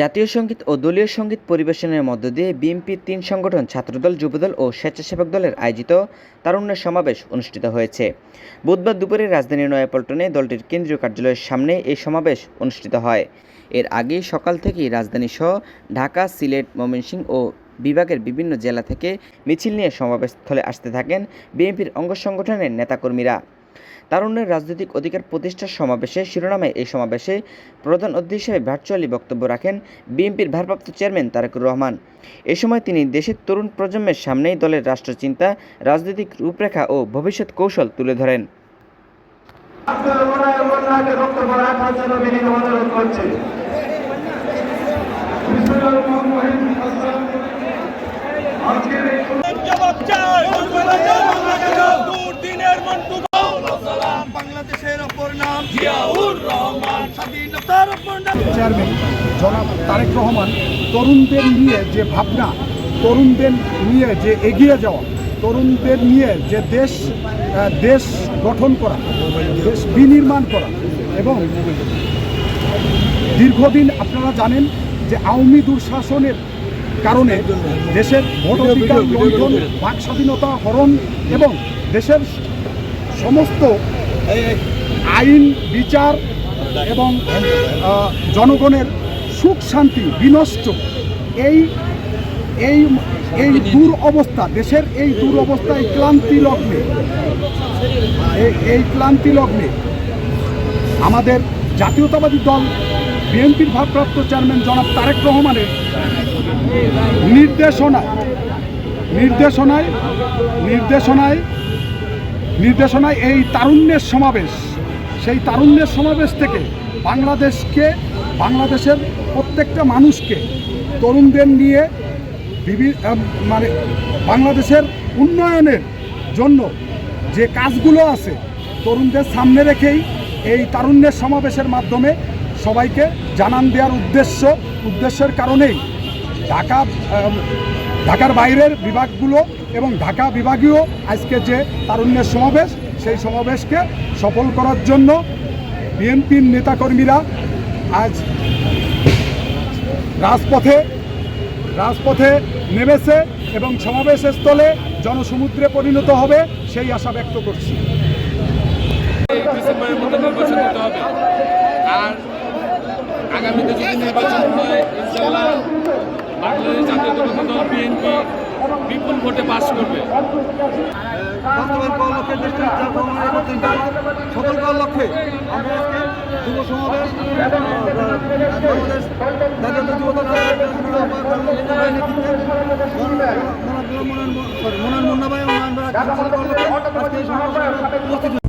জাতীয় সংগীত ও দলীয় সংগীত পরিবেশনের মধ্য দিয়ে বিএনপির তিন সংগঠন, ছাত্রদল, যুবদল ও স্বেচ্ছাসেবক দলের আয়োজিত তারুণ্যের সমাবেশ অনুষ্ঠিত হয়েছে। বুধবার দুপুরে রাজধানীর নয়াপল্টনে দলটির কেন্দ্রীয় কার্যালয়ের সামনে এই সমাবেশ অনুষ্ঠিত হয়। এর আগে সকাল থেকেই রাজধানী সহ ঢাকা, সিলেট, ময়মনসিংহ ও বিভাগের বিভিন্ন জেলা থেকে মিছিল নিয়ে সমাবেশস্থলে আসতে থাকেন বিএনপির অঙ্গ সংগঠনের নেতাকর্মীরা। তারুণ্যের রাজনৈতিক অধিকার প্রতিষ্ঠার সমাবেশে, শিরোনামে এই সমাবেশে প্রধান অতিথি হিসেবে ভার্চুয়ালি বক্তব্য রাখেন বিএনপির ভারপ্রাপ্ত চেয়ারম্যান তারেকুর রহমান। এ সময় তিনি দেশের তরুণ প্রজন্মের সামনেই দলের রাষ্ট্রচিন্তা, রাজনৈতিক রূপরেখা ও ভবিষ্যৎ কৌশল তুলে ধরেন। আপনার বাংলাদেশের অপর নাম জিয়াউর রহমান। স্বাধীনতার অপর নাম। চেয়ারম্যান জনাব তারেক রহমান তরুণদের নিয়ে যে ভাবনা তরুণদের নিয়ে যে এগিয়ে যাওয়া তরুণদের নিয়ে যে দেশ দেশ গঠন করা দেশ বিনির্মাণ করা এবং দীর্ঘদিন আপনারা জানেন যে আওয়ামী দুঃশাসনের কারণে দেশের ভোটাধিকার লঙ্ঘন বাক স্বাধীনতা হরণ এবং দেশের সমস্ত আইন, বিচার এবং জনগণের সুখ শান্তি বিনষ্ট এই এই এই দূর অবস্থা দেশের এই দূর অবস্থায় ক্লান্তি লগ্নে এই- এই ক্লান্তি লগ্নে আমাদের জাতীয়তাবাদী দল, বিএনপির ভারপ্রাপ্ত চেয়ারম্যান জনাব তারেক রহমানের নির্দেশনায় নির্দেশনায় নির্দেশনায় নির্দেশনায় এই তারুণ্যের সমাবেশ। সেই তারুণ্যের সমাবেশ থেকে বাংলাদেশকে, বাংলাদেশের প্রত্যেকটা মানুষকে তরুণদের নিয়ে মানে বাংলাদেশের উন্নয়নের জন্য যে কাজগুলো আছে, তরুণদের সামনে রেখেই এই তারুণ্যের সমাবেশের মাধ্যমে সবাইকে জানান দেওয়ার উদ্দেশ্য, উদ্দেশ্যের কারণেই ঢাকা ঢাকার বাইরের বিভাগগুলো এবং ঢাকা বিভাগীয় আজকে যে তারুণ্যের সমাবেশ, সেই সমাবেশকে সফল করার জন্য বিএনপির নেতাকর্মীরা আজ রাজপথে রাজপথে নেমেছে এবং সমাবেশ স্থলে জনসমুদ্রে পরিণত হবে সেই আশা ব্যক্ত করছি। আর আগামীতে যদি নির্বাচন হয়, ইনশাল্লাহ বাংলাদেশ দল, বিএনপি বিপুল ভোটে পাস করবে লক্ষ্যে উপস্থিত